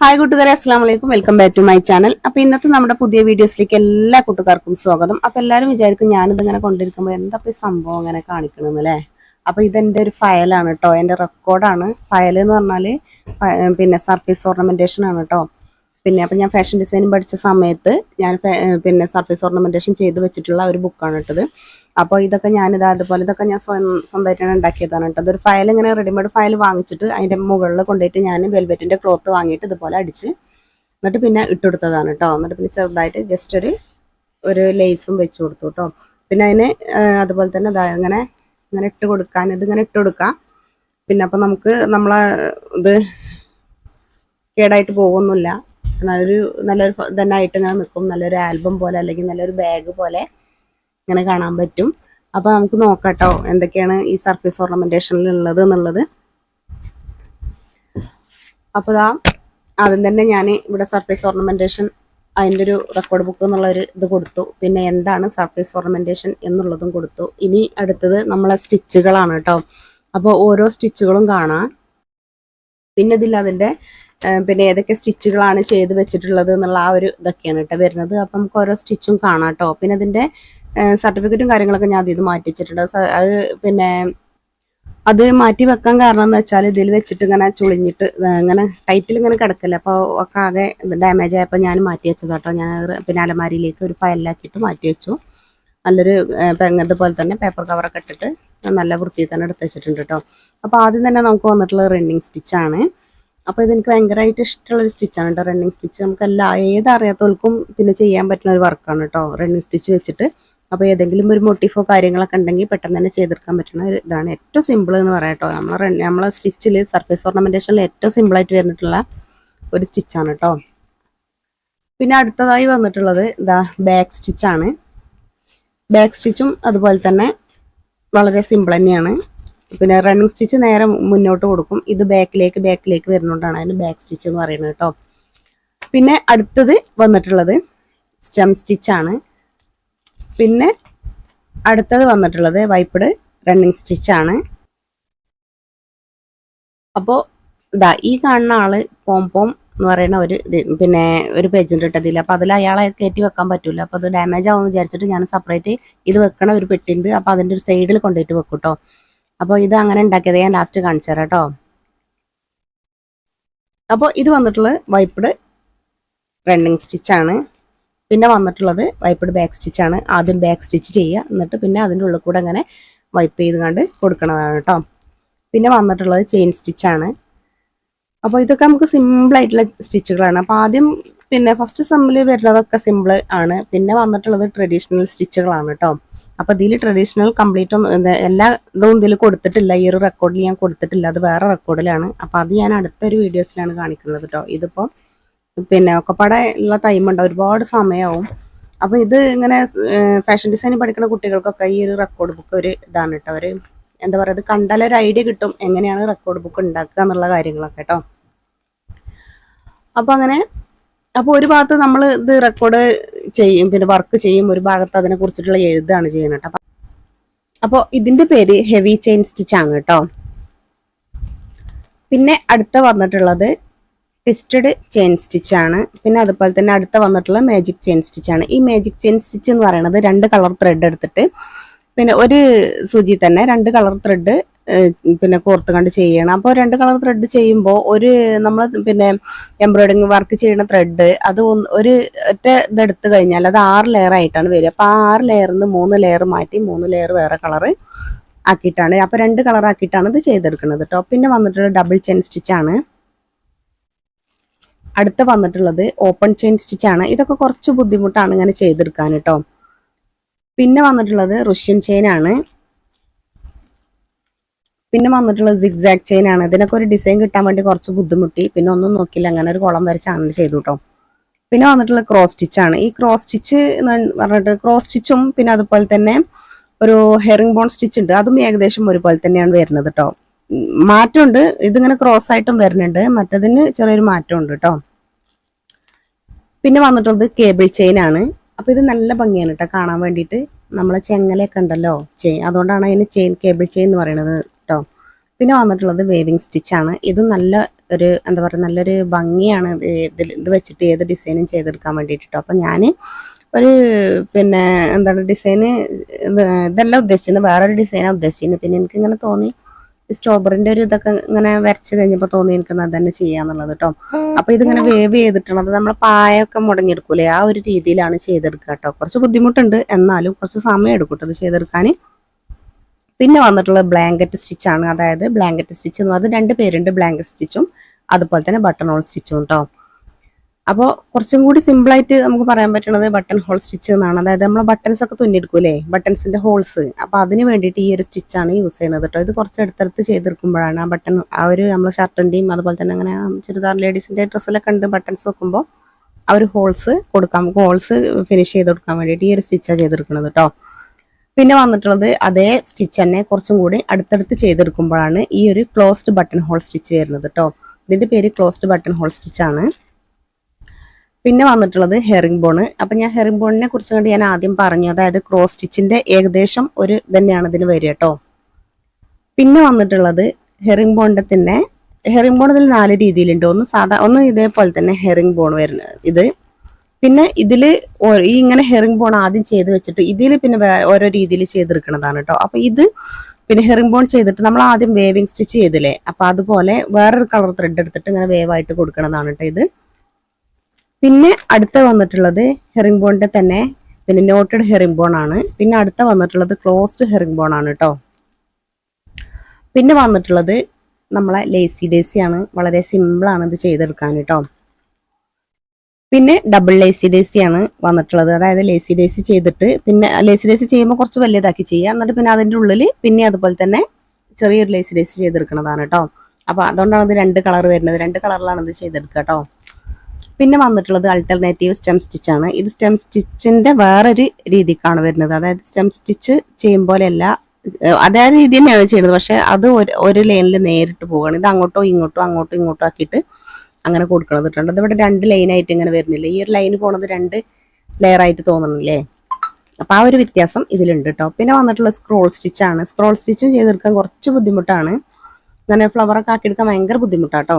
Hi കൂട്ടുകാരെ. അസ്സാം വലൈക്കും welcome back to my channel അപ്പൊ ഇന്നത്തെ നമ്മുടെ പുതിയ വീഡിയോസിലേക്ക് എല്ലാ കൂട്ടുകാർക്കും സ്വാഗതം. അപ്പൊ എല്ലാവരും വിചാരിക്കും ഞാനിത് ഇങ്ങനെ കൊണ്ടിരിക്കുമ്പോൾ എന്താ ഈ സംഭവം ഇങ്ങനെ കാണിക്കണമെന്ന് അല്ലേ? അപ്പൊ ഇതെന്റെ ഒരു ഫയലാണ് കേട്ടോ എന്റെ റെക്കോർഡാണ് ഫയൽ എന്ന് പറഞ്ഞാൽ പിന്നെ സർഫേസ് ഓർണമെന്റേഷൻ ആണ് കേട്ടോ പിന്നെ അപ്പൊ ഞാൻ ഫാഷൻ ഡിസൈനിങ് പഠിച്ച സമയത്ത് ഞാൻ പിന്നെ സർഫേസ് ഓർണമെന്റേഷൻ ചെയ്ത് വെച്ചിട്ടുള്ള ഒരു ബുക്കാണ് ഇട്ടത് അപ്പോൾ ഇതൊക്കെ ഞാനിത് അതുപോലെ ഇതൊക്കെ ഞാൻ സ്വന്തമായിട്ടാണ് ഉണ്ടാക്കിയതാണ് കേട്ടോ. അതൊരു ഫയൽ ഇങ്ങനെ റെഡിമെയ്ഡ് ഫയൽ വാങ്ങിച്ചിട്ട് അതിന്റെ മുകളിൽ കൊണ്ടുപോയിട്ട് ഞാൻ വെൽവെറ്റിന്റെ ക്ലോത്ത് വാങ്ങിയിട്ട് ഇതുപോലെ അടിച്ച് എന്നിട്ട് പിന്നെ ഇട്ടുകൊടുത്തതാണ് കേട്ടോ. എന്നിട്ട് പിന്നെ ചെറുതായിട്ട് ജസ്റ്റ് ഒരു ഒരു ലേസും വെച്ച് കൊടുത്തു കേട്ടോ. പിന്നെ അതിന് അതുപോലെ തന്നെ ദാ ഇങ്ങനെ ഇങ്ങനെ ഇട്ട് കൊടുക്കാൻ ഇത് ഇങ്ങനെ ഇട്ട് കൊടുക്കാം. പിന്നെ അപ്പം നമുക്ക് നമ്മളെ ഇത് കേടായിട്ട് പോകുന്നില്ല നല്ലൊരു നല്ലൊരു ഇതന്നെ ആയിട്ട് ഇങ്ങനെ നിൽക്കും നല്ലൊരു ആൽബം പോലെ അല്ലെങ്കിൽ നല്ലൊരു ബാഗ് പോലെ ഇങ്ങനെ കാണാൻ പറ്റും. അപ്പോൾ നമുക്ക് നോക്കാട്ടോ എന്തൊക്കെയാണ് ഈ സർഫേസ് ഓർണമെന്റേഷനിൽ ഉള്ളത് എന്നുള്ളത്. അപ്പോൾ ദാ ആദ്യം തന്നെ ഞാൻ ഇവിടെ സർഫേസ് ഓർണമെന്റേഷൻ അതിന്റെ ഒരു റെക്കോർഡ് ബുക്ക് എന്നുള്ള ഒരു ഇത് കൊടുത്തു. പിന്നെ എന്താണ് സർഫേസ് ഓർണമെന്റേഷൻ എന്നുള്ളതും കൊടുത്തു. ഇനി അടുത്തത് നമ്മളെ സ്റ്റിച്ചുകളാണ് കേട്ടോ. അപ്പോൾ ഓരോ സ്റ്റിച്ചുകളും കാണാം. പിന്നെ ഇതിൽ അതിന്റെ പിന്നെ ഏതൊക്കെ സ്റ്റിച്ചുകളാണ് ചെയ്ത് വെച്ചിട്ടുള്ളത് എന്നുള്ള ആ ഒരു ഇതൊക്കെയാണ് കേട്ടോ വരുന്നത്. അപ്പം നമുക്ക് ഓരോ സ്റ്റിച്ചും കാണാം കേട്ടോ. പിന്നെ അതിന്റെ സർട്ടിഫിക്കറ്റും കാര്യങ്ങളൊക്കെ ഞാൻ അതിൽ മാറ്റിച്ചിട്ടുണ്ട്. അത് പിന്നെ അത് മാറ്റി വെക്കാൻ കാരണം എന്ന് വെച്ചാൽ ഇതിൽ വെച്ചിട്ട് ഇങ്ങനെ ചുളിഞ്ഞിട്ട് ഇങ്ങനെ ടൈറ്റിൽ ഇങ്ങനെ കിടക്കില്ല. അപ്പോൾ ഒക്കെ ആകെ ഡാമേജ് ആയപ്പോൾ ഞാൻ മാറ്റി വെച്ചതാട്ടോ ഞാൻ പിന്നെ അലമാരിയിലേക്ക് ഒരു ഫയലിലാക്കിയിട്ട് മാറ്റി വെച്ചു. നല്ലൊരു ഇങ്ങനത്തെ പോലെ തന്നെ പേപ്പർ കവറൊക്കെ ഇട്ടിട്ട് നല്ല വൃത്തിയിൽ തന്നെ എടുത്ത് വെച്ചിട്ടുണ്ട് കേട്ടോ അപ്പോൾ ആദ്യം തന്നെ നമുക്ക് വന്നിട്ടുള്ള റണ്ണിങ് സ്റ്റിച്ചാണ് അപ്പോൾ ഇതെനിക്ക് ഭയങ്കരമായിട്ട് ഇഷ്ടമുള്ള ഒരു സ്റ്റിച്ചാണ് കേട്ടോ റണ്ണിങ് സ്റ്റിച്ച് നമുക്ക് എല്ലാ ഏത് പിന്നെ ചെയ്യാൻ പറ്റുന്ന ഒരു വർക്കാണ് കേട്ടോ റണ്ണിങ് സ്റ്റിച്ച് വെച്ചിട്ട് അപ്പോൾ ഏതെങ്കിലും ഒരു മോട്ടിഫോ കാര്യങ്ങളൊക്കെ ഉണ്ടെങ്കിൽ പെട്ടെന്ന് തന്നെ ചെയ്തെടുക്കാൻ പറ്റുന്ന ഒരു ഇതാണ് ഏറ്റവും സിമ്പിൾ എന്ന് പറയാം കേട്ടോ. നമ്മൾ നമ്മളെ സ്റ്റിച്ചിൽ സർഫേസ് ഓർണമെന്റേഷനിൽ ഏറ്റവും സിമ്പിളായിട്ട് വരുന്നിട്ടുള്ള ഒരു സ്റ്റിച്ചാണ് കേട്ടോ. പിന്നെ അടുത്തതായി വന്നിട്ടുള്ളത് ഇതാ ബാക്ക് സ്റ്റിച്ചാണ് ബാക്ക് സ്റ്റിച്ചും അതുപോലെ തന്നെ വളരെ സിമ്പിൾ തന്നെയാണ്. പിന്നെ റണ്ണിങ് സ്റ്റിച്ച് നേരെ മുന്നോട്ട് കൊടുക്കും. ഇത് ബാക്കിലേക്ക് ബാക്കിലേക്ക് വരുന്നതുകൊണ്ടാണ് അതിന് ബാക്ക് സ്റ്റിച്ച് എന്ന് പറയുന്നത് കേട്ടോ. പിന്നെ അടുത്തത് വന്നിട്ടുള്ളത് സ്റ്റെം സ്റ്റിച്ചാണ് പിന്നെ അടുത്തത് വന്നിട്ടുള്ളത് വൈപ്പിഡ് റണ്ണിങ് സ്റ്റിച്ചാണ് അപ്പോൾ ഇതാ ഈ കാണുന്ന ആൾ പോം പോം എന്ന് പറയുന്ന ഒരു പിന്നെ ഒരു പേജുണ്ട് ഇട്ടതില്ല അപ്പോൾ അതിൽ അയാളെ കയറ്റി വെക്കാൻ പറ്റില്ല അപ്പോൾ അത് ഡാമേജ് ആവും വിചാരിച്ചിട്ട് ഞാൻ സെപ്പറേറ്റ് ഇത് വെക്കണ ഒരു പെട്ടിണ്ട്. അപ്പോൾ അതിന്റെ ഒരു സൈഡിൽ കൊണ്ടുപോയിട്ട് വെക്കും കേട്ടോ അപ്പോൾ ഇത് അങ്ങനെ ഉണ്ടാക്കിയത് ഞാൻ ലാസ്റ്റ് കാണിച്ചു തരാം കേട്ടോ അപ്പോൾ ഇത് വന്നിട്ടുള്ളത് വൈപ്പിഡ് റണ്ണിങ് സ്റ്റിച്ചാണ് പിന്നെ വന്നിട്ടുള്ളത് വൈപ്പിഡ് ബാക്ക് സ്റ്റിച്ചാണ് ആദ്യം ബാക്ക് സ്റ്റിച്ച് ചെയ്യുക. എന്നിട്ട് പിന്നെ അതിന്റെ ഉള്ളിൽ കൂടെ അങ്ങനെ വൈപ്പ് ചെയ്ത് കണ്ട് കൊടുക്കണതാണ് കേട്ടോ പിന്നെ വന്നിട്ടുള്ളത് ചെയിൻ സ്റ്റിച്ചാണ് അപ്പോൾ ഇതൊക്കെ നമുക്ക് സിമ്പിൾ ആയിട്ടുള്ള സ്റ്റിച്ചുകളാണ് അപ്പോൾ ആദ്യം പിന്നെ ഫസ്റ്റ് സെമ്മിൽ വരുന്നതൊക്കെ സിമ്പിൾ ആണ്. പിന്നെ വന്നിട്ടുള്ളത് ട്രഡീഷണൽ സ്റ്റിച്ചുകളാണ് കേട്ടോ അപ്പോൾ ഇതിൽ ട്രഡീഷണൽ കംപ്ലീറ്റ് ഒന്നും എല്ലാ ഇതും ഇതിൽ കൊടുത്തിട്ടില്ല. ഈ ഒരു റെക്കോർഡിൽ ഞാൻ കൊടുത്തിട്ടില്ല. അത് വേറെ റെക്കോർഡിലാണ് അപ്പോൾ അത് ഞാൻ അടുത്തൊരു വീഡിയോസിലാണ് കാണിക്കുന്നത് കേട്ടോ ഇതിപ്പോൾ പിന്നെ ഒക്കെപ്പാടെ ഉള്ള ഉണ്ട്. ഒരുപാട് സമയമാവും അപ്പോൾ ഇത് ഇങ്ങനെ ഫാഷൻ ഡിസൈനിങ് പഠിക്കുന്ന കുട്ടികൾക്കൊക്കെ ഈ ഒരു റെക്കോർഡ് ബുക്ക് ഒരു ഇതാണ് കേട്ടോ ഒരു എന്താ പറയുക ഇത് കണ്ടാൽ ഒരു ഐഡിയ കിട്ടും എങ്ങനെയാണ് റെക്കോർഡ് ബുക്ക് ഉണ്ടാക്കുക എന്നുള്ള കാര്യങ്ങളൊക്കെ കേട്ടോ അപ്പോൾ അങ്ങനെ അപ്പോൾ ഒരു ഭാഗത്ത് നമ്മൾ ഇത് റെക്കോർഡ് ചെയ്യും പിന്നെ വർക്ക് ചെയ്യും ഒരു ഭാഗത്ത് അതിനെ കുറിച്ചിട്ടുള്ള എഴുതാണ് ചെയ്യുന്നത് കേട്ടോ അപ്പോൾ ഇതിന്റെ പേര് ഹെവി ചെയിൻ സ്റ്റിച്ച് ആണ് കേട്ടോ പിന്നെ അടുത്ത വന്നിട്ടുള്ളത് ട്വിസ്റ്റഡ് ചെയിൻ ആണ്. പിന്നെ അതുപോലെ തന്നെ അടുത്ത വന്നിട്ടുള്ള മാജിക് ചെയിൻ സ്റ്റിച്ച് ആണ്. ഈ മാജിക് ചെയിൻ സ്റ്റിച്ച് എന്ന് പറയുന്നത് രണ്ട് കളർ ത്രെഡ് എടുത്തിട്ട് പിന്നെ ഒരു സൂചി തന്നെ രണ്ട് കളർ ത്രെഡ് പിന്നെ കോർത്ത് കണ്ട് ചെയ്യണം. അപ്പോൾ രണ്ട് കളർ ത്രെഡ് ചെയ്യുമ്പോൾ ഒരു നമ്മൾ പിന്നെ എംബ്രോയിഡിങ് വർക്ക് ചെയ്യുന്ന ത്രെഡ് അത് ഒരു ഒറ്റ ഇതെടുത്ത് കഴിഞ്ഞാൽ അത് ആറ് ലെയർ ആയിട്ടാണ് വരിക. അപ്പോൾ ആ ആറ് ലെയറിൽ നിന്ന് മൂന്ന് ലെയർ മാറ്റി മൂന്ന് ലെയർ വേറെ കളറ് ആക്കിയിട്ടാണ്. അപ്പോൾ രണ്ട് കളർ ആക്കിയിട്ടാണ് ഇത് ചെയ്തെടുക്കുന്നത് കേട്ടോ പിന്നെ വന്നിട്ടുള്ള ഡബിൾ ചെയിൻ സ്റ്റിച്ചാണ് അടുത്ത വന്നിട്ടുള്ളത് ഓപ്പൺ ചെയിൻ സ്റ്റിച്ച് ആണ്. ഇതൊക്കെ കുറച്ച് ബുദ്ധിമുട്ടാണ് ഇങ്ങനെ ചെയ്തെടുക്കാൻ കേട്ടോ. പിന്നെ വന്നിട്ടുള്ളത് റഷ്യൻ ചെയിൻ ആണ്. പിന്നെ വന്നിട്ടുള്ളത് സിഗ്സാഗ് ചെയിൻ ആണ്. ഇതിനൊക്കെ ഒരു ഡിസൈൻ കിട്ടാൻ വേണ്ടി കുറച്ച് ബുദ്ധിമുട്ടി. പിന്നെ ഒന്നും നോക്കില്ല അങ്ങനെ ഒരു കുളം വരച്ച് അങ്ങനെ ചെയ്തു കേട്ടോ. പിന്നെ വന്നിട്ടുള്ള ക്രോസ് ആണ്. ഈ ക്രോസ് സ്റ്റിച്ച് പറഞ്ഞിട്ട് ക്രോസ് സ്റ്റിച്ചും പിന്നെ അതുപോലെ തന്നെ ഒരു ഹെറിംഗ് ബോൺ സ്റ്റിച്ച് ഉണ്ട്. അതും ഏകദേശം ഒരുപോലെ തന്നെയാണ് വരുന്നത് കേട്ടോ. മാറ്റമുണ്ട്. ഇതിങ്ങനെ ക്രോസ് ആയിട്ടും വരുന്നുണ്ട്. മറ്റതിന് ചെറിയൊരു മാറ്റമുണ്ട് കേട്ടോ. പിന്നെ വന്നിട്ടുള്ളത് കേബിൾ ചെയിൻ ആണ്. അപ്പൊ ഇത് നല്ല ഭംഗിയാണ് കേട്ടോ കാണാൻ വേണ്ടിയിട്ട്. നമ്മളെ ചെങ്ങലയൊക്കെ ഉണ്ടല്ലോ ചെയിൻ. അതുകൊണ്ടാണ് അതിന് ചെയിൻ കേബിൾ ചെയിൻ എന്ന് പറയുന്നത് കേട്ടോ പിന്നെ വന്നിട്ടുള്ളത് വേവിങ് ആണ്. ഇത് നല്ല ഒരു എന്താ പറയുക നല്ലൊരു ഭംഗിയാണ് ഇത് ഇതിൽ ഇത് വെച്ചിട്ട് ഏത് ഡിസൈനും ചെയ്തെടുക്കാൻ വേണ്ടിയിട്ട് കേട്ടോ അപ്പം ഞാൻ ഒരു പിന്നെ എന്താണ് ഡിസൈന് ഇതല്ല ഉദ്ദേശിച്ചത് വേറൊരു ഡിസൈനാണ് ഉദ്ദേശിക്കുന്നത് പിന്നെ എനിക്ക് ഇങ്ങനെ തോന്നി സ്ട്രോബെറിന്റെ ഒരു ഇതൊക്കെ ഇങ്ങനെ വരച്ച് കഴിഞ്ഞപ്പോൾ തോന്നി എനിക്ക് അത് തന്നെ ചെയ്യാന്നുള്ളത് കേട്ടോ അപ്പൊ ഇതിങ്ങനെ വേവ് ചെയ്തിട്ടുള്ളത് നമ്മൾ പായൊക്കെ മുടങ്ങിയെടുക്കൂലേ? ആ ഒരു രീതിയിലാണ് ചെയ്തെടുക്കുക കേട്ടോ കുറച്ച് ബുദ്ധിമുട്ടുണ്ട്. എന്നാലും കുറച്ച് സമയം എടുക്കും അത് ഇത് ചെയ്തെടുക്കാൻ. പിന്നെ വന്നിട്ടുള്ള ബ്ലാങ്കറ്റ് ആണ്. അതായത് ബ്ലാങ്കറ്റ് സ്റ്റിച്ച് എന്ന് പറഞ്ഞാൽ രണ്ട് പേരുണ്ട് ബ്ലാങ്കറ്റ് സ്റ്റിച്ചും അതുപോലെ തന്നെ ബട്ടൺ ഹോൾ സ്റ്റിച്ചും കേട്ടോ അപ്പോൾ കുറച്ചും കൂടി സിമ്പിളായിട്ട് നമുക്ക് പറയാൻ പറ്റുന്നത് ബട്ടൺ ഹോൾ സ്റ്റിച്ച് എന്നാണ്. അതായത് നമ്മൾ ബട്ടൺസ് ഒക്കെ തുന്നിയെടുക്കൂലേ? ബട്ടൺസിന്റെ ഹോൾസ് അപ്പോൾ അതിന് വേണ്ടിയിട്ട് ഈ ഒരു സ്റ്റിച്ചാണ് യൂസ് ചെയ്യുന്നത് കേട്ടോ ഇത് കുറച്ച് അടുത്തടുത്ത് ചെയ്തെടുക്കുമ്പോഴാണ് ആ ബട്ടൺ ആ ഒരു നമ്മൾ ഷർട്ടിന്റെയും അതുപോലെ തന്നെ അങ്ങനെ ചുരിദാർ ലേഡീസിന്റെ ഡ്രസ്സിലൊക്കെ ഉണ്ട് ബട്ടൺസ് വെക്കുമ്പോൾ ആ ഒരു ഹോൾസ് കൊടുക്കാം. ഹോൾസ് ഫിനിഷ് ചെയ്ത് കൊടുക്കാൻ വേണ്ടിയിട്ട് ഈ ഒരു സ്റ്റിച്ചാണ് ചെയ്തെടുക്കുന്നത് കേട്ടോ പിന്നെ വന്നിട്ടുള്ളത് അതേ സ്റ്റിച്ച് തന്നെ കുറച്ചും കൂടി അടുത്തടുത്ത് ചെയ്തെടുക്കുമ്പോഴാണ് ഈ ഒരു ക്ലോസ്ഡ് ബട്ടൺ ഹോൾ സ്റ്റിച്ച് വരുന്നത് കേട്ടോ ഇതിന്റെ പേര് ക്ലോസ്ഡ് ബട്ടൺ ഹോൾ സ്റ്റിച്ചാണ് പിന്നെ വന്നിട്ടുള്ളത് ഹെറിംഗ് ബോണ് അപ്പൊ ഞാൻ ഹെറിംഗ് ബോണിനെ കുറിച്ച് കണ്ട് ഞാൻ ആദ്യം പറഞ്ഞു. അതായത് ക്രോസ് സ്റ്റിച്ചിന്റെ ഏകദേശം ഒരു തന്നെയാണ് ഇതിന് വരിക കേട്ടോ പിന്നെ വന്നിട്ടുള്ളത് ഹെറിംഗ് ബോണിന്റെ തന്നെ ഹെറിംഗ് ബോൺ ഇതിൽ നാല് രീതിയിലുണ്ട്. ഒന്ന് സാധാ ഒന്ന് ഇതേപോലെ തന്നെ ഹെറിംഗ് ബോൺ വരുന്നത് ഇത്. പിന്നെ ഇതിൽ ഈ ഇങ്ങനെ ഹെറിംഗ് ബോൺ ആദ്യം ചെയ്ത് വെച്ചിട്ട് ഇതിൽ പിന്നെ ഓരോ രീതിയിൽ ചെയ്തെടുക്കുന്നതാണ് കേട്ടോ അപ്പൊ ഇത് പിന്നെ ഹെറിംഗ് ബോൺ ചെയ്തിട്ട് നമ്മൾ ആദ്യം വേവിങ് സ്റ്റിച്ച് ചെയ്തില്ലേ? അപ്പൊ അതുപോലെ വേറൊരു കളർ ത്രെഡ് എടുത്തിട്ട് ഇങ്ങനെ വേവായിട്ട് കൊടുക്കണതാണ് കേട്ടോ ഇത്. പിന്നെ അടുത്ത വന്നിട്ടുള്ളത് ഹെറിംഗ് ബോണിന്റെ തന്നെ പിന്നെ നോട്ടഡ് ഹെറിംഗ് ബോൺ ആണ്. പിന്നെ അടുത്ത വന്നിട്ടുള്ളത് ക്ലോസ്ഡ് ഹെറിംഗ് ബോൺ ആണ് കേട്ടോ പിന്നെ വന്നിട്ടുള്ളത് നമ്മളെ ലേസി ഡേസി ആണ്. വളരെ സിമ്പിൾ ആണ് ഇത് ചെയ്തെടുക്കാൻ കേട്ടോ പിന്നെ ഡബിൾ ലേസി ഡേസി ആണ് വന്നിട്ടുള്ളത്. അതായത് ലേസി ഡേസി ചെയ്തിട്ട് പിന്നെ ലേസി ഡേസി ചെയ്യുമ്പോൾ കുറച്ച് വലിയതാക്കി ചെയ്യുക. എന്നിട്ട് പിന്നെ അതിന്റെ ഉള്ളിൽ പിന്നെ അതുപോലെ തന്നെ ചെറിയൊരു ലേസി ഡേസി ചെയ്തെടുക്കുന്നതാണ് കേട്ടോ അപ്പോൾ അതുകൊണ്ടാണ് ഇത് രണ്ട് കളർ വരുന്നത്. രണ്ട് കളറിലാണ് ഇത് ചെയ്തെടുക്കുക കേട്ടോ പിന്നെ വന്നിട്ടുള്ളത് അൾട്ടർനേറ്റീവ് സ്റ്റെം സ്റ്റിച്ച് ആണ്. ഇത് സ്റ്റെം സ്റ്റിച്ചിന്റെ വേറൊരു രീതിക്കാണ് വരുന്നത്. അതായത് സ്റ്റെം സ്റ്റിച്ച് ചെയ്യും അതേ രീതി തന്നെയാണ് ചെയ്യുന്നത്. പക്ഷെ അത് ഒരു ഒരു ലൈനിൽ നേരിട്ട് പോവുകയാണ്. ഇത് അങ്ങോട്ടോ ഇങ്ങോട്ടോ അങ്ങോട്ടോ ഇങ്ങോട്ടോ ആക്കിയിട്ട് അങ്ങനെ കൊടുക്കണം ഇതിവിടെ രണ്ട് ലൈനായിട്ട് ഇങ്ങനെ വരുന്നില്ല? ഈ ഒരു ലൈന് പോണത് രണ്ട് ലെയർ ആയിട്ട് തോന്നണില്ലേ? അപ്പൊ ആ ഒരു വ്യത്യാസം ഇതിലുണ്ട് കേട്ടോ. പിന്നെ വന്നിട്ടുള്ള സ്ക്രോൾ സ്റ്റിച്ച് ആണ്. സ്ക്രോൾ സ്റ്റിച്ചും ചെയ്തെടുക്കാൻ കുറച്ച് ബുദ്ധിമുട്ടാണ്. അങ്ങനെ ഫ്ലവറൊക്കെ ആക്കിയെടുക്കാൻ ഭയങ്കര ബുദ്ധിമുട്ടാട്ടോ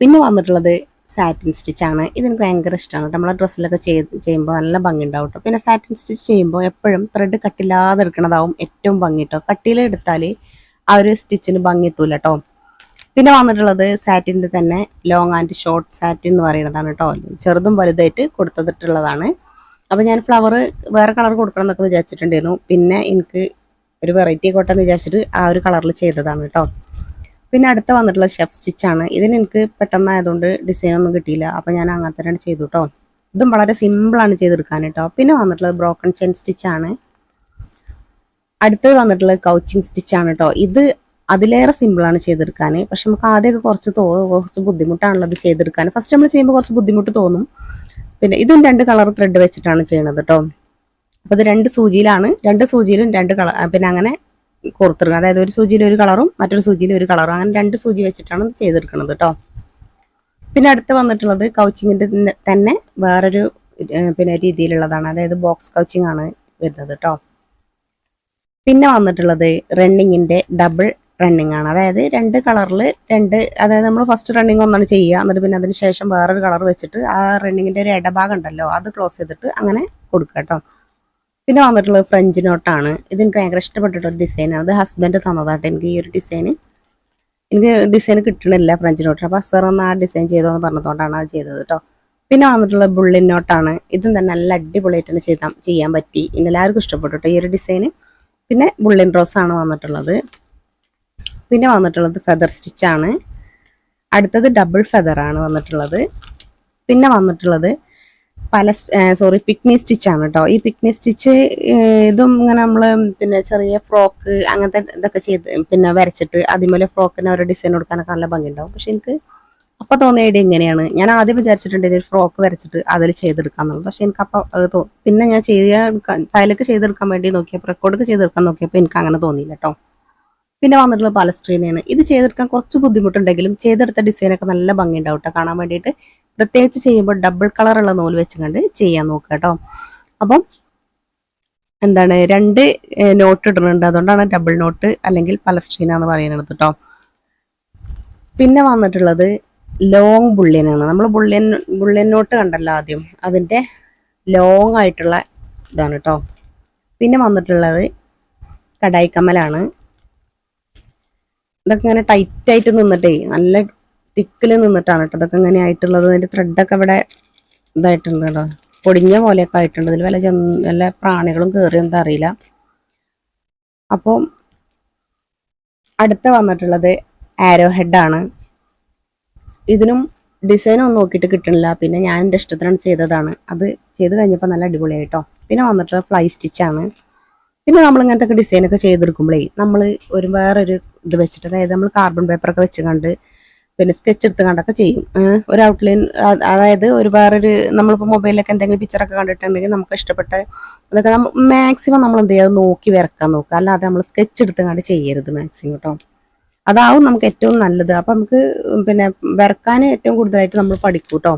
പിന്നെ വന്നിട്ടുള്ളത് സാറ്റിൻ സ്റ്റിച്ച് ആണ്. ഇതെനിക്ക് ഭയങ്കര ഇഷ്ടമാണ് നമ്മളെ ഡ്രസ്സിലൊക്കെ ചെയ്ത് ചെയ്യുമ്പോൾ നല്ല ഭംഗി ഉണ്ടാവും കേട്ടോ പിന്നെ സാറ്റിൻ സ്റ്റിച്ച് ചെയ്യുമ്പോൾ എപ്പോഴും ത്രെഡ് കട്ടില്ലാതെ എടുക്കണതാവും ഏറ്റവും ഭംഗി കേട്ടോ കട്ടിയിലെടുത്താൽ ആ ഒരു സ്റ്റിച്ചിന് ഭംഗി കിട്ടൂല കേട്ടോ പിന്നെ വന്നിട്ടുള്ളത് സാറ്റിന്റെ തന്നെ ലോങ് ആൻഡ് ഷോർട്ട് സാറ്റിൻ എന്ന് പറയുന്നതാണ് കേട്ടോ ചെറുതും വലുതായിട്ട് കൊടുത്തിട്ടുള്ളതാണ്. അപ്പോൾ ഞാൻ ഫ്ലവർ വേറെ കളർ കൊടുക്കണം എന്നൊക്കെ വിചാരിച്ചിട്ടുണ്ടായിരുന്നു. പിന്നെ എനിക്ക് ഒരു വെറൈറ്റി കോട്ടെന്ന് വിചാരിച്ചിട്ട് ആ ഒരു കളറിൽ ചെയ്തതാണ് കേട്ടോ പിന്നെ അടുത്ത വന്നിട്ടുള്ള ഷെഫ് സ്റ്റിച്ചാണ് ഇതിന് എനിക്ക് പെട്ടെന്നായതുകൊണ്ട് ഡിസൈൻ ഒന്നും കിട്ടിയില്ല. അപ്പോൾ ഞാൻ അങ്ങനെ തന്നെയാണ് ചെയ്തു കേട്ടോ ഇതും വളരെ സിമ്പിളാണ് ചെയ്തെടുക്കാൻ കേട്ടോ പിന്നെ വന്നിട്ടുള്ളത് ബ്രോക്കൺ ചെയിൻ സ്റ്റിച്ചാണ് അടുത്തത് വന്നിട്ടുള്ളത് കൗച്ചിങ് സ്റ്റിച്ചാണ് കേട്ടോ ഇത് അതിലേറെ സിമ്പിളാണ് ചെയ്തെടുക്കാൻ പക്ഷെ നമുക്ക് ആദ്യമൊക്കെ കുറച്ച് തോ കുറച്ച് ബുദ്ധിമുട്ടാണല്ലോ ഇത് ചെയ്തെടുക്കാൻ ഫസ്റ്റ് നമ്മൾ ചെയ്യുമ്പോൾ കുറച്ച് ബുദ്ധിമുട്ട് തോന്നും. പിന്നെ ഇതും രണ്ട് കളർ ത്രെഡ് വെച്ചിട്ടാണ് ചെയ്യണത് കേട്ടോ അപ്പോൾ ഇത് രണ്ട് സൂചിയിലാണ്. രണ്ട് സൂചിയിലും രണ്ട് കളർ പിന്നെ അങ്ങനെ കോർത്തെടുക്കുക അതായത് ഒരു സൂചിയിൽ ഒരു കളറും മറ്റൊരു സൂചിയിൽ ഒരു കളറും. അങ്ങനെ രണ്ട് സൂചി വെച്ചിട്ടാണ് ചെയ്തെടുക്കുന്നത് കേട്ടോ പിന്നെ അടുത്ത് വന്നിട്ടുള്ളത് കൗച്ചിങ്ങിന്റെ തന്നെ വേറൊരു പിന്നെ രീതിയിലുള്ളതാണ്. അതായത് ബോക്സ് കൗച്ചിങ് ആണ് വരുന്നത് കേട്ടോ പിന്നെ വന്നിട്ടുള്ളത് റണ്ണിങ്ങിന്റെ ഡബിൾ റണ്ണിങ് ആണ്. അതായത് രണ്ട് കളറിൽ രണ്ട് അതായത് നമ്മൾ ഫസ്റ്റ് റണ്ണിങ് ഒന്നാണ് ചെയ്യുക. എന്നിട്ട് പിന്നെ അതിന് ശേഷം വേറൊരു കളർ വെച്ചിട്ട് ആ റണ്ണിങ്ങിന്റെ ഒരു ഇടഭാഗം ഉണ്ടല്ലോ അത് ക്ലോസ് ചെയ്തിട്ട് അങ്ങനെ കൊടുക്കുക കേട്ടോ പിന്നെ വന്നിട്ടുള്ളത് ഫ്രഞ്ച് നോട്ടാണ്. ഇത് എനിക്ക് ഭയങ്കര ഇഷ്ടപ്പെട്ടിട്ട് ഒരു ഡിസൈനാണ് അത് ഹസ്ബൻഡ് തന്നതാട്ടെ. എനിക്ക് ഈ ഒരു ഡിസൈന് എനിക്ക് ഡിസൈൻ കിട്ടണില്ല ഫ്രഞ്ച് നോട്ട്. അപ്പോൾ സർ ഒന്ന് ആ ഡിസൈൻ ചെയ്തോന്ന് പറഞ്ഞതുകൊണ്ടാണ് അത് ചെയ്തത് കേട്ടോ പിന്നെ വന്നിട്ടുള്ള ബുള്ളിൻ നോട്ടാണ് ഇതും തന്നെ നല്ല അടിപൊളിയായിട്ട് തന്നെ ചെയ്താൽ ചെയ്യാൻ പറ്റി. എല്ലാവർക്കും ഇഷ്ടപ്പെട്ടു ഈ ഒരു ഡിസൈന് പിന്നെ ബുള്ളിൻ റോസ് ആണ് വന്നിട്ടുള്ളത്. പിന്നെ വന്നിട്ടുള്ളത് ഫെദർ സ്റ്റിച്ചാണ് അടുത്തത് ഡബിൾ ഫെദർ ആണ് വന്നിട്ടുള്ളത്. പിന്നെ വന്നിട്ടുള്ളത് പല സോറി പിക്നി സ്റ്റിച്ച് ആണ് കേട്ടോ ഈ പിക്നി സ്റ്റിച്ച് ഇതും ഇങ്ങനെ നമ്മൾ പിന്നെ ചെറിയ ഫ്രോക്ക് അങ്ങനത്തെ ഇതൊക്കെ ചെയ്ത് പിന്നെ വരച്ചിട്ട് അതിമേലെ ഫ്രോക്കിന് ഓരോ ഡിസൈൻ കൊടുക്കാനൊക്കെ നല്ല ഭംഗിയുണ്ടാവും. പക്ഷെ എനിക്ക് അപ്പൊ തോന്നിയ ഐഡിയ ഇങ്ങനെയാണ്. ഞാൻ ആദ്യം വിചാരിച്ചിട്ടുണ്ട് ഒരു ഫ്രോക്ക് വരച്ചിട്ട് അതിൽ ചെയ്തെടുക്കാന്നുള്ളത് പക്ഷെ എനിക്ക് അപ്പൊ അത് പിന്നെ ഞാൻ ചെയ്യാൻ ഫയലൊക്കെ ചെയ്തെടുക്കാൻ വേണ്ടി നോക്കിയപ്പോൾ റെക്കോർഡൊക്കെ ചെയ്തെടുക്കാൻ നോക്കിയപ്പോൾ എനിക്ക് അങ്ങനെ തോന്നിയില്ല കേട്ടോ പിന്നെ വന്നിട്ടുള്ള പലസ്ട്രീനയാണ് ഇത് ചെയ്തെടുക്കാൻ കുറച്ച് ബുദ്ധിമുട്ടുണ്ടെങ്കിലും ചെയ്തെടുത്ത ഡിസൈനൊക്കെ നല്ല ഭംഗി ഉണ്ടാവും കേട്ടോ കാണാൻ വേണ്ടിയിട്ട് പ്രത്യേകിച്ച് ചെയ്യുമ്പോൾ ഡബിൾ കളറുള്ള നൂൽ വെച്ചുകൊണ്ട് ചെയ്യാൻ നോക്കുക കേട്ടോ. അപ്പം എന്താണ് രണ്ട് നോട്ട് ഇടുന്നുണ്ട്. അതുകൊണ്ടാണ് ഡബിൾ നോട്ട് അല്ലെങ്കിൽ പലസ്ട്രീന എന്ന് പറയുന്നത് കേട്ടോ. പിന്നെ വന്നിട്ടുള്ളത് ലോങ് ബുള്ളിയനാണ് നമ്മൾ ബുള്ളിയൻ ബുള്ളിയൻ നോട്ട് കണ്ടല്ലോ ആദ്യം. അതിന്റെ ലോങ് ആയിട്ടുള്ള ഇതാണ് കേട്ടോ. പിന്നെ വന്നിട്ടുള്ളത് കടായിക്കമ്മലാണ് ഇതൊക്കെ ഇങ്ങനെ ടൈറ്റായിട്ട് നിന്നിട്ടേ നല്ല തിക്കിൽ നിന്നിട്ടാണ് കേട്ടോ. ഇതൊക്കെ ഇങ്ങനെ ആയിട്ടുള്ളത്. അതിന്റെ ത്രെഡൊക്കെ ഇവിടെ ഇതായിട്ടുണ്ട് കേട്ടോ. പൊടിഞ്ഞ പോലെയൊക്കെ ആയിട്ടുണ്ട്. ഇതിൽ വല്ല വല്ല പ്രാണികളും കയറി എന്താ അറിയില്ല. അപ്പോൾ അടുത്ത വന്നിട്ടുള്ളത് ആരോ ഹെഡാണ് ഇതിനും ഡിസൈനൊന്നും നോക്കിയിട്ട് കിട്ടണില്ല. പിന്നെ ഞാൻ എന്റെ ഇഷ്ടത്തിനാണ് ചെയ്തതാണ്. അത് ചെയ്ത് കഴിഞ്ഞപ്പോൾ നല്ല അടിപൊളിയായിട്ടോ പിന്നെ വന്നിട്ടുള്ള ഫ്ലൈ സ്റ്റിച്ചാണ് പിന്നെ നമ്മൾ ഇങ്ങനത്തെ ഡിസൈനൊക്കെ ചെയ്തെടുക്കുമ്പോഴേ നമ്മൾ ഒരു വേറൊരു ഇത് വെച്ചിട്ട് അതായത് നമ്മൾ കാർബൺ പേപ്പറൊക്കെ വെച്ച് കണ്ട് പിന്നെ സ്കെച്ച് എടുത്ത് കണ്ടൊക്കെ ചെയ്യും. ഒരു ഔട്ട്ലൈൻ അതായത് ഒരു വേറൊരു നമ്മളിപ്പോൾ മൊബൈലിലൊക്കെ എന്തെങ്കിലും പിക്ചറൊക്കെ കണ്ടിട്ടുണ്ടെങ്കിൽ നമുക്ക് ഇഷ്ടപ്പെട്ട അതൊക്കെ മാക്സിമം നമ്മൾ എന്ത് ചെയ്യുക നോക്കി വരക്കാൻ നോക്കുക. അല്ലാതെ നമ്മൾ സ്കെച്ച് എടുത്ത് കണ്ട് ചെയ്യരുത് മാക്സിമം കേട്ടോ അതാവും നമുക്ക് ഏറ്റവും നല്ലത്. അപ്പം നമുക്ക് പിന്നെ വരക്കാൻ ഏറ്റവും കൂടുതലായിട്ട് നമ്മൾ പഠിക്കും കേട്ടോ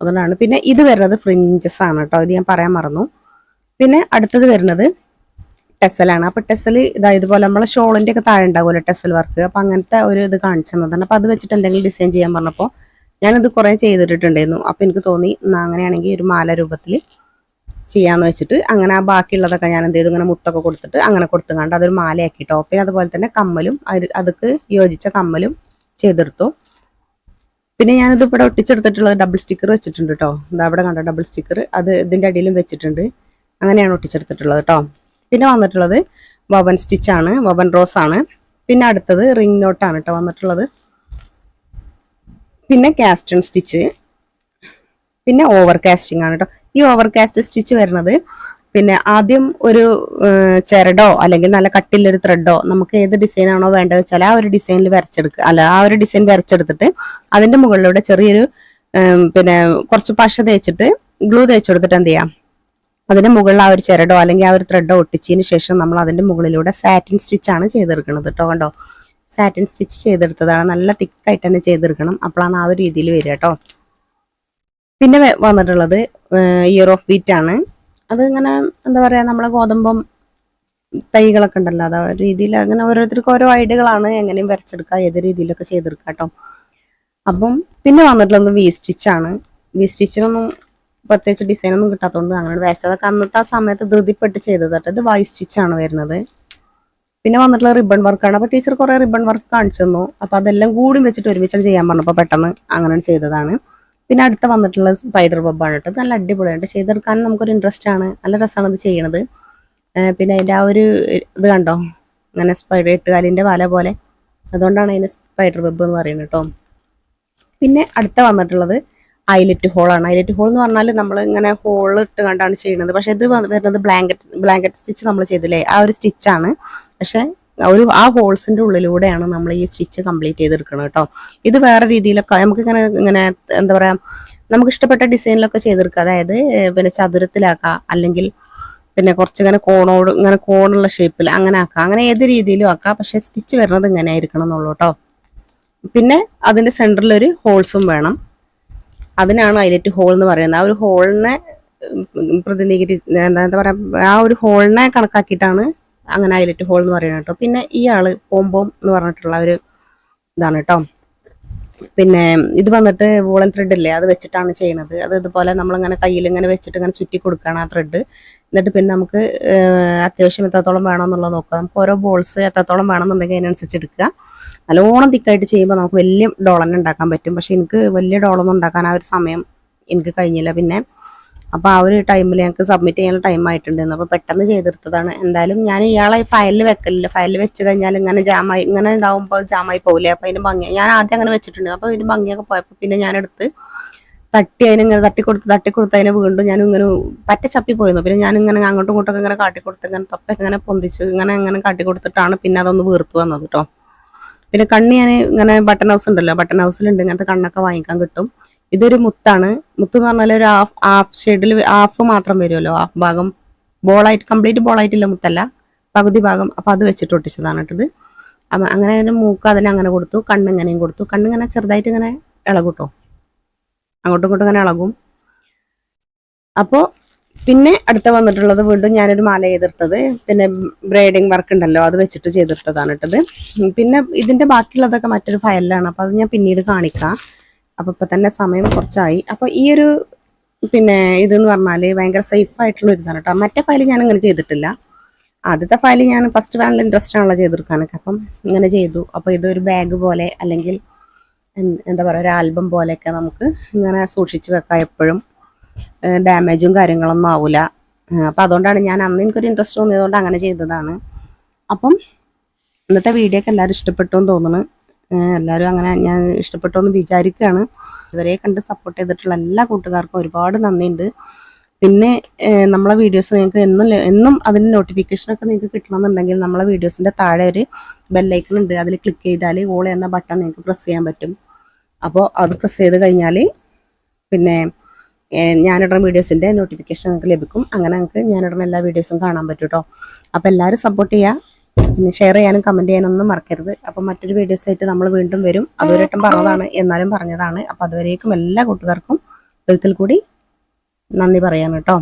അതുകൊണ്ടാണ്. പിന്നെ ഇത് വരുന്നത് ഫ്രിഞ്ചസ് ആണ് കേട്ടോ ഇത് ഞാൻ പറയാൻ മറന്നു. പിന്നെ അടുത്തത് വരുന്നത് ടെസലാണ് അപ്പൊ ടെസൽ ഇതാ ഇതുപോലെ നമ്മളെ ഷോളിന്റെ ഒക്കെ താഴെ ഉണ്ടാവുമല്ലോ ടെസൽ വർക്ക് അപ്പൊ അങ്ങനത്തെ ഒരു ഇത് കാണിച്ചു തന്നതാണ്. അപ്പൊ അത് വെച്ചിട്ട് എന്തെങ്കിലും ഡിസൈൻ ചെയ്യാൻ പറഞ്ഞപ്പോൾ ഞാനത് കുറെ ചെയ്തിട്ടുണ്ടായിരുന്നു അപ്പൊ എനിക്ക് തോന്നി അങ്ങനെയാണെങ്കിൽ ഒരു മാല രൂപത്തിൽ ചെയ്യാന്ന് വെച്ചിട്ട് അങ്ങനെ ആ ബാക്കിയുള്ളതൊക്കെ ഞാൻ എന്ത് ചെയ്തു? ഇങ്ങനെ മുത്തൊക്കെ കൊടുത്തിട്ട് അങ്ങനെ കൊടുത്തു കണ്ട് അതൊരു മാലയാക്കി ടോപ്പിൽ അതുപോലെ തന്നെ കമ്മലും അതൊക്കെ യോജിച്ച കമ്മലും ചെയ്തെടുത്തു. പിന്നെ ഞാനിത് ഇവിടെ ഒട്ടിച്ചെടുത്തിട്ടുള്ളത് ഡബിൾ സ്റ്റിക്കർ വെച്ചിട്ടുണ്ട് കേട്ടോ ഇതാ അവിടെ കണ്ടോ ഡബിൾ സ്റ്റിക്കർ അത് ഇതിന്റെ അടിയിലും വെച്ചിട്ടുണ്ട്. അങ്ങനെയാണ് ഒട്ടിച്ചെടുത്തിട്ടുള്ളത് കേട്ടോ പിന്നെ വന്നിട്ടുള്ളത് വവൻ സ്റ്റിച്ചാണ് വവൻ റോസ് ആണ്. പിന്നെ അടുത്തത് റിംഗ് നോട്ടാണ് കേട്ടോ വന്നിട്ടുള്ളത്. പിന്നെ കാസ്റ്റൺ സ്റ്റിച്ച്. പിന്നെ ഓവർ കാസ്റ്റിംഗ് ആണ് കേട്ടോ ഈ ഓവർ കാസ്റ്റ് സ്റ്റിച്ച് വരുന്നത് പിന്നെ ആദ്യം ഒരു ചിരടോ അല്ലെങ്കിൽ നല്ല കട്ടിലൊരു ത്രെഡോ നമുക്ക് ഏത് ഡിസൈൻ ആണോ വേണ്ടത് വെച്ചാൽ ആ ഒരു ഡിസൈനിൽ വരച്ചെടുക്കുക അല്ല ആ ഒരു ഡിസൈൻ വരച്ചെടുത്തിട്ട് അതിന്റെ മുകളിലൂടെ ചെറിയൊരു പിന്നെ കുറച്ച് പശ തേച്ചിട്ട് ഗ്ലൂ തേച്ചെടുത്തിട്ട് എന്ത് ചെയ്യാം? അതിന്റെ മുകളിൽ ആ ഒരു ചിരടോ അല്ലെങ്കിൽ ആ ഒരു ത്രെഡോ ഒട്ടിച്ചതിന് ശേഷം നമ്മൾ അതിന്റെ മുകളിലൂടെ സാറ്റിൻ സ്റ്റിച്ച് ആണ് ചെയ്തെടുക്കുന്നത് കേട്ടോ കണ്ടോ? സാറ്റിൻ സ്റ്റിച്ച് ചെയ്തെടുത്തതാണ്. നല്ല തിക്കായിട്ട് തന്നെ ചെയ്തെടുക്കണം. അപ്പോഴാണ് ആ ഒരു രീതിയിൽ വരിക കേട്ടോ. പിന്നെ വന്നിട്ടുള്ളത് ഇയർ ഓഫ് വീറ്റ് ആണ്. അത് ഇങ്ങനെ എന്താ പറയുക നമ്മളെ ഗോതമ്പം തൈകളൊക്കെ ഉണ്ടല്ലോ അത് രീതിയിൽ അങ്ങനെ ഓരോരുത്തർക്കും ഓരോ ഐഡിയകളാണ് എങ്ങനെയും വരച്ചെടുക്കുക ഏത് രീതിയിലൊക്കെ ചെയ്തെടുക്കുക കേട്ടോ. അപ്പം പിന്നെ വന്നിട്ടുള്ളത് വി സ്റ്റിച്ചാണ് വി സ്റ്റിച്ചിനൊന്നും പ്രത്യേകിച്ച് ഡിസൈൻ ഒന്നും കിട്ടാത്തതുകൊണ്ട് അങ്ങനെ വരച്ചതൊക്കെ അന്നത്തെ ആ സമയത്ത് ധൃതിപ്പെട്ട് ചെയ്തത് കേട്ടോ. ഇത് വൈ സ്റ്റിച്ചാണ് വരുന്നത്. പിന്നെ വന്നിട്ടുള്ള റിബൺ വർക്കാണ് അപ്പോൾ ടീച്ചർ കുറേ റിബൺ വർക്ക് കാണിച്ചു തന്നു. അപ്പോൾ അതെല്ലാം കൂടി വെച്ചിട്ട് ഒരുമിച്ചാണ് ചെയ്യാൻ പറഞ്ഞപ്പോൾ പെട്ടെന്ന് അങ്ങനെ ചെയ്തതാണ്. പിന്നെ അടുത്ത വന്നിട്ടുള്ള സ്പൈഡർ ബബ്ബാണ് കേട്ടോ. നല്ല അടിപൊളിയായിട്ട് ചെയ്തെടുക്കാൻ നമുക്കൊരു ഇൻട്രസ്റ്റ് ആണ്. നല്ല രസമാണ് ഇത് ചെയ്യണത്. പിന്നെ അതിന്റെ ആ ഒരു ഇത് കണ്ടോ? അങ്ങനെ സ്പൈഡർ എട്ടുകാലിന്റെ വല പോലെ. അതുകൊണ്ടാണ് അതിന് സ്പൈഡർ വെബ് എന്ന് പറയുന്നത് കേട്ടോ. പിന്നെ അടുത്ത വന്നിട്ടുള്ളത് ഐലറ്റ് ഹോളാണ്. ഐലറ്റ് ഹോൾ എന്ന് പറഞ്ഞാൽ നമ്മൾ ഇങ്ങനെ ഹോൾ ഇട്ട് കണ്ടാണ് ചെയ്യുന്നത്. പക്ഷെ ഇത് വരുന്നത് ബ്ലാങ്കറ്റ് ബ്ലാങ്കറ്റ് സ്റ്റിച്ച് നമ്മൾ ചെയ്തില്ലേ? ആ ഒരു സ്റ്റിച്ചാണ്. പക്ഷെ ഒരു ആ ഹോൾസിന്റെ ഉള്ളിലൂടെയാണ് നമ്മൾ ഈ സ്റ്റിച്ച് കംപ്ലീറ്റ് ചെയ്തെടുക്കുന്നത് കേട്ടോ. ഇത് വേറെ രീതിയിലൊക്കെ നമുക്ക് ഇങ്ങനെ ഇങ്ങനെ എന്താ പറയാ നമുക്ക് ഇഷ്ടപ്പെട്ട ഡിസൈനിലൊക്കെ ചെയ്തെടുക്കുക. അതായത് പിന്നെ ചതുരത്തിലാക്കാം അല്ലെങ്കിൽ പിന്നെ കുറച്ച് ഇങ്ങനെ കോണോട് ഇങ്ങനെ കോണുള്ള ഷേപ്പിൽ അങ്ങനെ ആക്കാം അങ്ങനെ ഏത് രീതിയിലും ആക്കാം പക്ഷെ സ്റ്റിച്ച് വരുന്നത് ഇങ്ങനെ ആയിരിക്കണം എന്നുള്ളൂ കേട്ടോ. പിന്നെ അതിന്റെ സെന്ററിൽ ഒരു ഹോൾസും വേണം. അതിനാണ് ഐലറ്റ് ഹോൾ എന്ന് പറയുന്നത്. ആ ഒരു ഹോളിനെ പ്രതിനിധീകരി എന്താ പറയുക ആ ഒരു ഹോളിനെ കണക്കാക്കിയിട്ടാണ് അങ്ങനെ ഐലറ്റ് ഹോൾ എന്ന് പറയുന്നത് കേട്ടോ. പിന്നെ ഈ ആൾ പോംപോം എന്ന് പറഞ്ഞിട്ടുള്ള ഒരു ഇതാണ് കേട്ടോ. പിന്നെ ഇത് വന്നിട്ട് വോളൻ ത്രെഡ് ഇല്ലേ അത് വെച്ചിട്ടാണ് ചെയ്യുന്നത് അത് ഇതുപോലെ നമ്മളിങ്ങനെ കയ്യിൽ ഇങ്ങനെ വെച്ചിട്ട് ഇങ്ങനെ ചുറ്റി കൊടുക്കുകയാണ് ആ ത്രെഡ് എന്നിട്ട് പിന്നെ നമുക്ക് അത്യാവശ്യം എത്രത്തോളം വേണമെന്നുള്ളത് നോക്കുക നമുക്ക് ഓരോ ബോൾസ് എത്രത്തോളം വേണമെന്നുണ്ടെങ്കിൽ അതിനനുസരിച്ച് എടുക്കുക. നല്ലോണം തിക്കായിട്ട് ചെയ്യുമ്പോൾ നമുക്ക് വലിയ ഡോളന്നെ ഉണ്ടാക്കാൻ പറ്റും. പക്ഷെ എനിക്ക് വലിയ ഡോളൊന്നും ഉണ്ടാക്കാൻ ആ ഒരു സമയം എനിക്ക് കഴിഞ്ഞില്ല. പിന്നെ അപ്പോൾ ആ ഒരു ടൈമിൽ ഞങ്ങൾക്ക് സബ്മിറ്റ് ചെയ്യാനുള്ള ടൈം ആയിട്ടുണ്ട് അപ്പോൾ പെട്ടെന്ന് ചെയ്തെടുത്തതാണ്. എന്തായാലും ഞാൻ ഇയാളെ ഫയലിൽ വെക്കലില്ല. ഫയലിൽ വെച്ച് കഴിഞ്ഞാൽ ഇങ്ങനെ ജാമായി ഇങ്ങനെ ഇതാവുമ്പോൾ ജാമായി പോകില്ലേ അപ്പോൾ അതിന് ഭംഗി ഞാൻ ആദ്യം അങ്ങനെ വെച്ചിട്ടുണ്ട്. അപ്പോൾ ഇതിന് ഭംഗിയൊക്കെ പോയപ്പോൾ പിന്നെ ഞാനെടുത്ത് തട്ടി അതിനിങ്ങനെ തട്ടി കൊടുത്ത് തട്ടി കൊടുത്ത് അതിനെ വീണ്ടും ഞാൻ ഇങ്ങനെ പറ്റ ചപ്പി പോയിരുന്നു. പിന്നെ ഞാൻ ഇങ്ങനെ അങ്ങോട്ടും ഇങ്ങോട്ടും ഇങ്ങനെ കാട്ടിക്കൊടുത്ത് ഇങ്ങനെ തൊപ്പൊക്കെ ഇങ്ങനെ പൊന്തിച്ച് ഇങ്ങനെ ഇങ്ങനെ കാട്ടിക്കൊടുത്തിട്ടാണ് പിന്നെ അതൊന്ന് വീർത്ത് വന്നത് കേട്ടോ പിന്നെ കണ്ണ് ഞാൻ ഇങ്ങനെ ബട്ടൺ ഹൗസ് ഉണ്ടല്ലോ ബട്ടൺ ഹൗസിലുണ്ട് ഇങ്ങനത്തെ കണ്ണൊക്കെ വാങ്ങിക്കാൻ കിട്ടും. ഇതൊരു മുത്താണ്. മുത്ത് എന്ന് പറഞ്ഞാൽ ഒരു ഹാഫ് ഹാഫ് ഷെയ്ഡിൽ ഹാഫ് മാത്രം വരുമല്ലോ ഹാഫ് ഭാഗം. ബോളായിട്ട് കംപ്ലീറ്റ് ബോളായിട്ടില്ല മുത്തല്ല. പകുതി ഭാഗം. അപ്പം അത് വെച്ചിട്ട് ഒട്ടിച്ചതാണ് കേട്ടത്. അങ്ങനെ അതിന് മൂക്ക് അതിന് അങ്ങനെ കൊടുത്തു കണ്ണ് ഇങ്ങനെയും കൊടുത്തു. കണ്ണിങ്ങനെ ചെറുതായിട്ട് ഇങ്ങനെ ഇളകൂട്ടോ. അങ്ങോട്ടും ഇങ്ങോട്ടും ഇങ്ങനെ ഇളകും. അപ്പോൾ പിന്നെ അടുത്ത വന്നിട്ടുള്ളത് വീണ്ടും ഞാനൊരു മാല ചെയ്തെടുത്തത് പിന്നെ ബ്രൈഡിങ് വർക്ക് ഉണ്ടല്ലോ അത് വെച്ചിട്ട് ചെയ്തെടുത്തതാണ് ഇട്ടത്. പിന്നെ ഇതിന്റെ ബാക്കിയുള്ളതൊക്കെ മറ്റൊരു ഫയലിലാണ്. അപ്പോൾ അത് ഞാൻ പിന്നീട് കാണിക്കാം. അപ്പോൾ ഇപ്പൊ തന്നെ സമയം കുറച്ചായി. അപ്പോൾ ഈ ഒരു പിന്നെ ഇതെന്ന് പറഞ്ഞാൽ ഭയങ്കര സേഫ് ആയിട്ടുള്ള ഇതാണ് കേട്ടോ. മറ്റേ ഫയൽ ഞാൻ അങ്ങനെ ചെയ്തിട്ടില്ല. ആദ്യത്തെ ഫയൽ ഞാൻ ഫസ്റ്റ് ഫയലിൽ ഇൻട്രസ്റ്റ് ആണല്ലോ ചെയ്തെടുക്കാനൊക്കെ അപ്പം ഇങ്ങനെ ചെയ്തു. അപ്പോൾ ഇതൊരു ബാഗ് പോലെ അല്ലെങ്കിൽ എന്താ പറയുക ഒരു ആൽബം പോലെയൊക്കെ നമുക്ക് ഇങ്ങനെ സൂക്ഷിച്ച് വെക്കാം എപ്പോഴും. ഡാമേജും കാര്യങ്ങളൊന്നും ആവില്ല അപ്പം അതുകൊണ്ടാണ് ഞാൻ അന്ന് എനിക്കൊരു ഇൻട്രസ്റ്റ് തോന്നിയതുകൊണ്ട് അങ്ങനെ ചെയ്തതാണ്. അപ്പം ഇന്നത്തെ വീഡിയോ ഒക്കെ എല്ലാവരും ഇഷ്ടപ്പെട്ടു എന്ന് തോന്നുന്നു. എല്ലാവരും അങ്ങനെ ഞാൻ ഇഷ്ടപ്പെട്ടു എന്ന് വിചാരിക്കുകയാണ്. ഇവരെ കണ്ട് സപ്പോർട്ട് ചെയ്തിട്ടുള്ള എല്ലാ കൂട്ടുകാർക്കും ഒരുപാട് നന്ദിയുണ്ട്. പിന്നെ നമ്മളെ വീഡിയോസ് നിങ്ങൾക്ക് എന്നും എന്നും അതിന്റെ നോട്ടിഫിക്കേഷനൊക്കെ നിങ്ങൾക്ക് കിട്ടണമെന്നുണ്ടെങ്കിൽ നമ്മളെ വീഡിയോസിന്റെ താഴെ ഒരു ബെല്ലൈക്കൺ ഉണ്ട്. അതിൽ ക്ലിക്ക് ചെയ്താൽ ഓൾ എന്ന ബട്ടൺ നിങ്ങൾക്ക് പ്രസ് ചെയ്യാൻ പറ്റും. അപ്പോൾ അത് പ്രസ് ചെയ്ത് കഴിഞ്ഞാൽ പിന്നെ ഞാനിടുന്ന വീഡിയോസിന്റെ നോട്ടിഫിക്കേഷൻ നിങ്ങൾക്ക് ലഭിക്കും. അങ്ങനെ നിങ്ങൾക്ക് ഞാനിടുന്ന എല്ലാ വീഡിയോസും കാണാൻ പറ്റും കേട്ടോ അപ്പോൾ എല്ലാവരും സപ്പോർട്ട് ചെയ്യുക പിന്നെ ഷെയർ ചെയ്യാനും കമന്റ് ചെയ്യാനൊന്നും മറക്കരുത്. അപ്പോൾ മറ്റൊരു വീഡിയോസ് ആയിട്ട് നമ്മൾ വീണ്ടും വരും. അതുവരെയായിട്ടും പറഞ്ഞതാണ്. എന്നാലും പറഞ്ഞതാണ്. അപ്പോൾ അതുവരേക്കും എല്ലാ കൂട്ടുകാർക്കും ഒരിക്കൽ കൂടി നന്ദി പറയാണ് കേട്ടോ